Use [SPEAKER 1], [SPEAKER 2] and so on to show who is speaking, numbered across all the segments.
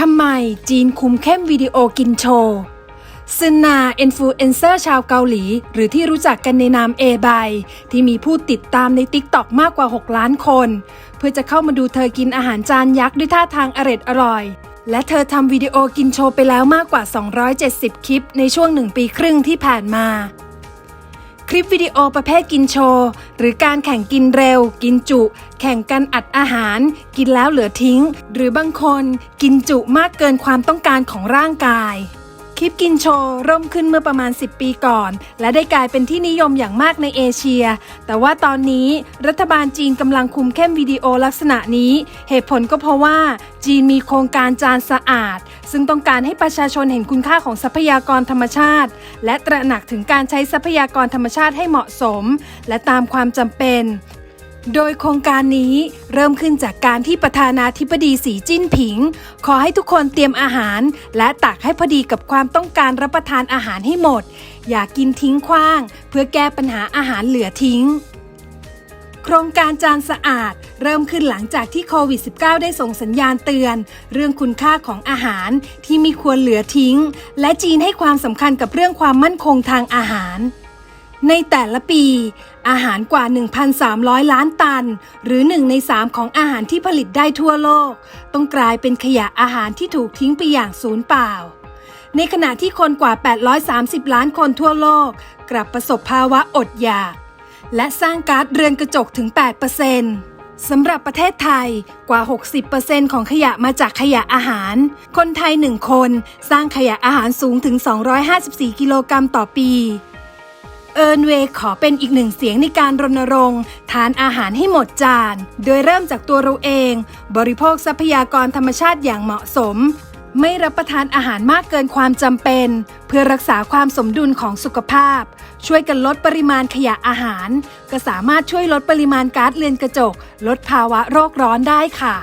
[SPEAKER 1] ทำไมจีนคุมเข้มวิดีโอกินโชว์ซึนนาอินฟลูเอนเซอร์ชาวเกาหลี หรือที่รู้จักกันในนามเอบายที่มีผู้ติดตามใน t ิ k t o k มากกว่า 6 ล้านคน เพื่อจะเข้ามาดูเธอกินอาหารจานยักษ์ด้วยท่าทางอร็ดอร่อย และเธอทำวิดีโอกินโชว์ไปแล้วมากกว่า 270 คลิปในช่วงหนึ่งปีครึ่งที่ผ่านมา คลิปวิดีโอประเภทกินโชว์ หรือการแข่งกินเร็ว กินจุ แข่งกันอัดอาหาร กินแล้วเหลือทิ้ง หรือบางคนกินจุมากเกินความต้องการของร่างกาย คลิปกินโชว์เริ่มขึ้นเมื่อประมาณ 10 ปีก่อน และได้กลายเป็นที่นิยมอย่างมากในเอเชีย แต่ว่าตอนนี้รัฐบาลจีนกำลังคุมเข้มวิดีโอลักษณะนี้ เหตุผลก็เพราะว่าจีนมีโครงการจานสะอาด ซึ่งต้องการให้ประชาชนเห็นคุณค่าของทรัพยากรธรรมชาติ และตระหนักถึงการใช้ทรัพยากรธรรมชาติให้เหมาะสม และตามความจำเป็น โดยโครงการนี้เริ่มขึ้นจากการที่ประธานาธิบดีสีจิ้นผิง ขอให้ทุกคนเตรียมอาหาร และตักให้พอดีกับความต้องการรับประทานอาหารให้หมด อย่ากินทิ้งขว้าง เพื่อแก้ปัญหาอาหารเหลือทิ้ง โครงการจานสะอาด เริ่มขึ้นหลังจากที่โควิด -19 ได้ส่งสัญญาณเตือน เรื่องคุณค่าของอาหารที่มีควรเหลือทิ้ง และจีนให้ความสำคัญกับเรื่องความมั่นคงทางอาหาร ในแต่ละปี อาหารกว่า 1,300 ล้านตัน หรือ 1 ใน 3 ของอาหารที่ผลิตได้ทั่วโลก ต้องกลายเป็นขยะอาหารที่ถูกทิ้งไปอย่างสูญเปล่า ในขณะที่คนกว่า 830 ล้านคนทั่วโลก กลับประสบภาวะอดอยาก และสร้างก๊าซเรือนกระจกถึง 8%สำหรับประเทศไทยกว่า 60%ของขยะมาจากขยะอาหาร คนไทย 1 คน สร้างขยะอาหารสูงถึง 254 กิโลกรัมต่อปี เอิร์นเวย์ขอเป็นอีกหนึ่งเสียงในการรณรงค์ ทานอาหารให้หมดจาน โดยเริ่มจากตัวเราเอง บริโภคทรัพยากรธรรมชาติอย่างเหมาะสม ไม่รับประทานอาหารมากเกินความจำเป็น เพื่อรักษาความสมดุลของสุขภาพ ช่วยกันลดปริมาณขยะอาหาร ก็สามารถช่วยลดปริมาณก๊าซเรือนกระจก ลดภาวะโรคร้อนได้ค่ะ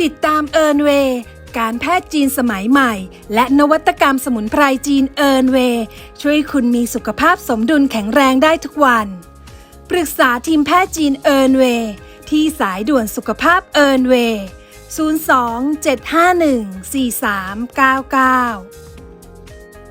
[SPEAKER 1] ติดตามเอิร์นเวย์ การแพทย์จีนสมัยใหม่ และนวัตกรรมสมุนไพรจีนเอิร์นเวย์ช่วยคุณมีสุขภาพสมดุลแข็งแรงได้ทุกวัน ปรึกษาทีมแพทย์จีนเอิร์นเวย์ที่สายด่วนสุขภาพเอิร์นเวย์02 751 4399